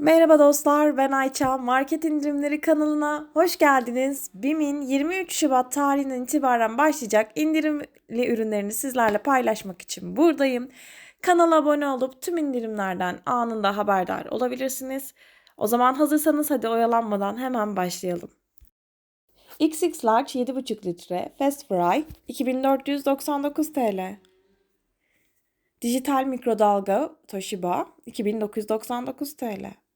Merhaba dostlar, ben Ayça. Market indirimleri kanalına hoş geldiniz. BİM'in 23 Şubat tarihinden itibaren başlayacak indirimli ürünlerini sizlerle paylaşmak için buradayım. Kanala abone olup tüm indirimlerden anında haberdar olabilirsiniz. O zaman hazırsanız hadi oyalanmadan hemen başlayalım. XX Large 7,5 litre Fast Fry 2499 TL. Dijital mikrodalga Toshiba 2999 TL.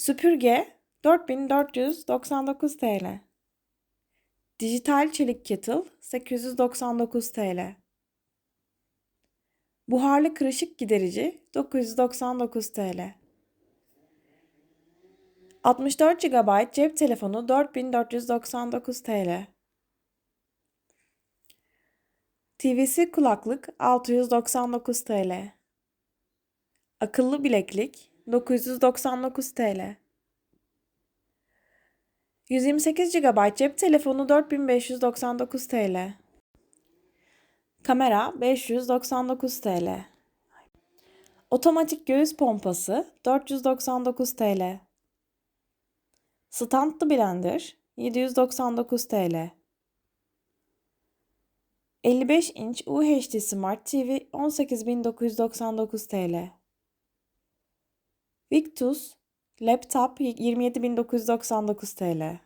Süpürge 4499 TL. Dijital çelik kettle 899 TL. Buharlı kırışık giderici 999 TL. 64 GB cep telefonu 4499 TL. TVC kulaklık 699 TL. Akıllı bileklik 999 TL. 128 GB cep telefonu 4599 TL. Kamera 599 TL. Otomatik göğüs pompası 499 TL. Standlı blender 799 TL. 55 inç UHD Smart TV 18999 TL. Victus Laptop 27999 TL.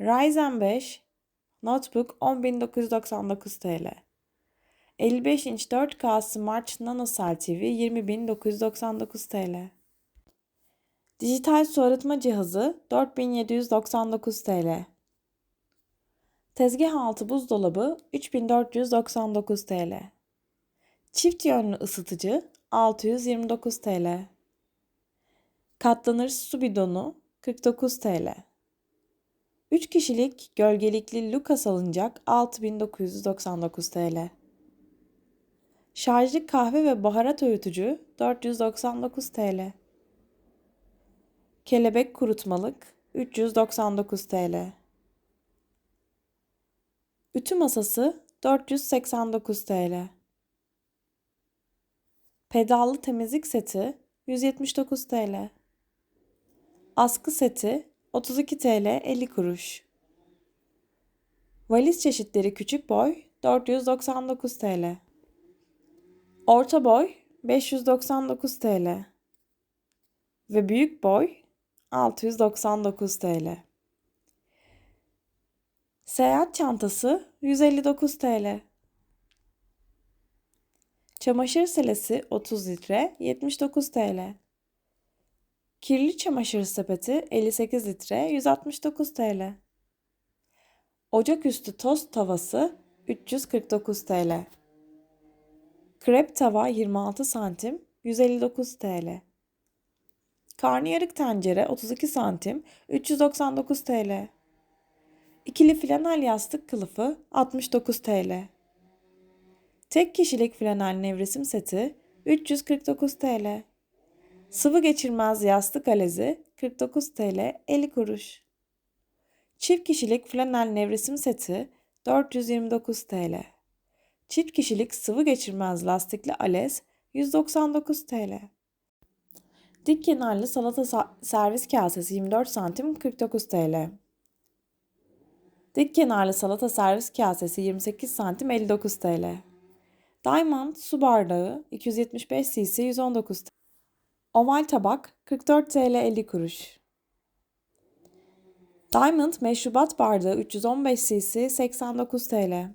Ryzen 5 Notebook 10999 TL. 55 inç 4K Smart NanoCell TV 20999 TL. Dijital su arıtma cihazı 4799 TL. Tezgah altı buzdolabı 3499 TL. Çift yönlü ısıtıcı 629 TL. Katlanır su bidonu 49 TL. 3 kişilik gölgelikli Luka salıncak 6999 TL. Şarjlı kahve ve baharat öğütücü 499 TL. Kelebek kurutmalık 399 TL. Ütü masası 489 TL. Pedallı temizlik seti 179 TL. Askı seti 32 TL 50 kuruş. Valiz çeşitleri küçük boy 499 TL. Orta boy 599 TL. Ve büyük boy 699 TL. Seyahat çantası 159 TL. Çamaşır selesi 30 litre 79 TL. Kirli çamaşır sepeti 58 litre 169 TL. Ocaküstü tost tavası 349 TL. Krep tava 26 santim 159 TL. Karnıyarık tencere 32 santim 399 TL. İkili flanel yastık kılıfı 69 TL. Tek kişilik flanel nevresim seti 349 TL. Sıvı geçirmez yastık alezi 49 TL 50 kuruş. Çift kişilik flanel nevresim seti 429 TL. Çift kişilik sıvı geçirmez lastikli alez 199 TL. Dik kenarlı salata servis kasesi 24 santim 49 TL. Dik kenarlı salata servis kasesi 28 santim 59 TL. Diamond su bardağı 275 cc 119 TL. Oval tabak 44 TL 50 kuruş. Diamond meşrubat bardağı 315 cc 89 TL.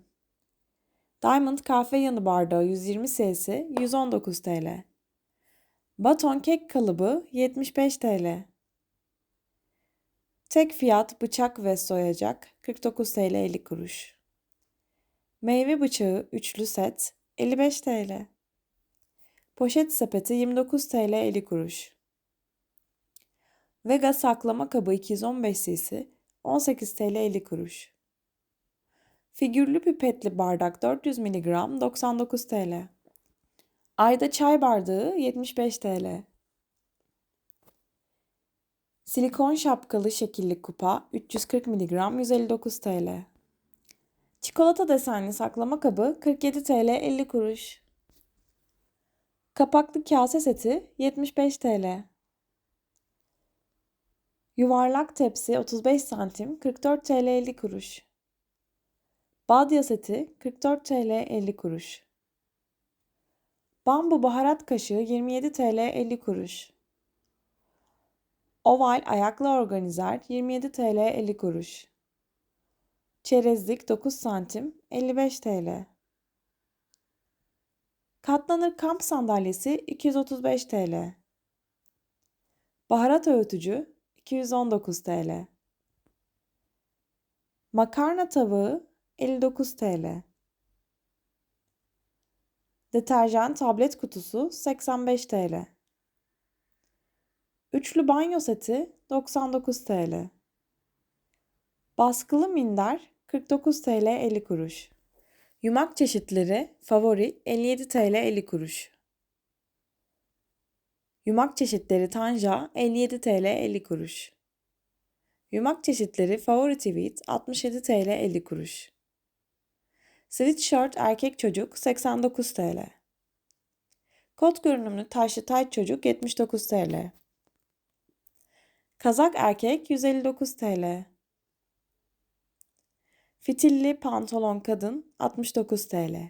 Diamond kahve yanı bardağı 120 cc 119 TL. Baton kek kalıbı 75 TL. Tek fiyat bıçak ve soyacak 49 TL 50 kuruş. Meyve bıçağı üçlü set 55 TL. Poşet sepeti 29 TL 50 kuruş. Vega saklama kabı 215 cc 18 TL 50 kuruş. Figürlü pipetli bardak 400 mg 99 TL. Ayda çay bardağı 75 TL. Silikon şapkalı şekilli kupa 340 mg 159 TL. Çikolata desenli saklama kabı 47 TL 50 kuruş. Kapaklı kase seti 75 TL. Yuvarlak tepsi 35 santim 44 TL 50 kuruş. Badya seti 44 TL 50 kuruş. Bambu baharat kaşığı 27 TL 50 kuruş. Oval ayaklı organizer 27 TL 50 kuruş. Çerezlik 9 santim 55 TL. Katlanır kamp sandalyesi 235 TL. Baharat öğütücü 219 TL. Makarna tabağı 59 TL. Deterjan tablet kutusu 85 TL. Üçlü banyo seti 99 TL. Baskılı minder 49 TL 50 kuruş. Yumak çeşitleri favori 57 TL 50 kuruş. Yumak çeşitleri Tanja 57 TL 50 kuruş. Yumak çeşitleri Favori Tweet 67 TL 50 kuruş. Sweatshirt erkek çocuk 89 TL. Kot görünümlü taşlı tayt çocuk 79 TL. Kazak erkek 159 TL. Fitilli pantolon kadın 69 TL.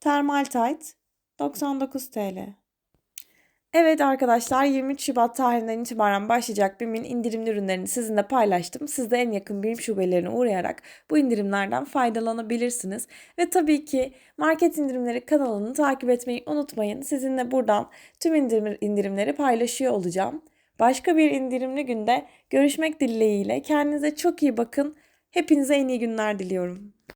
Termal tayt 99 TL. Evet arkadaşlar 23 Şubat tarihinden itibaren başlayacak BİM'in indirimli ürünlerini sizinle paylaştım. Siz de en yakın BİM şubelerine uğrayarak bu indirimlerden faydalanabilirsiniz. Ve tabii ki market indirimleri kanalını takip etmeyi unutmayın. Sizinle buradan tüm indirim, indirimleri paylaşıyor olacağım. Başka bir indirimli günde görüşmek dileğiyle. Kendinize çok iyi bakın. Hepinize en iyi günler diliyorum.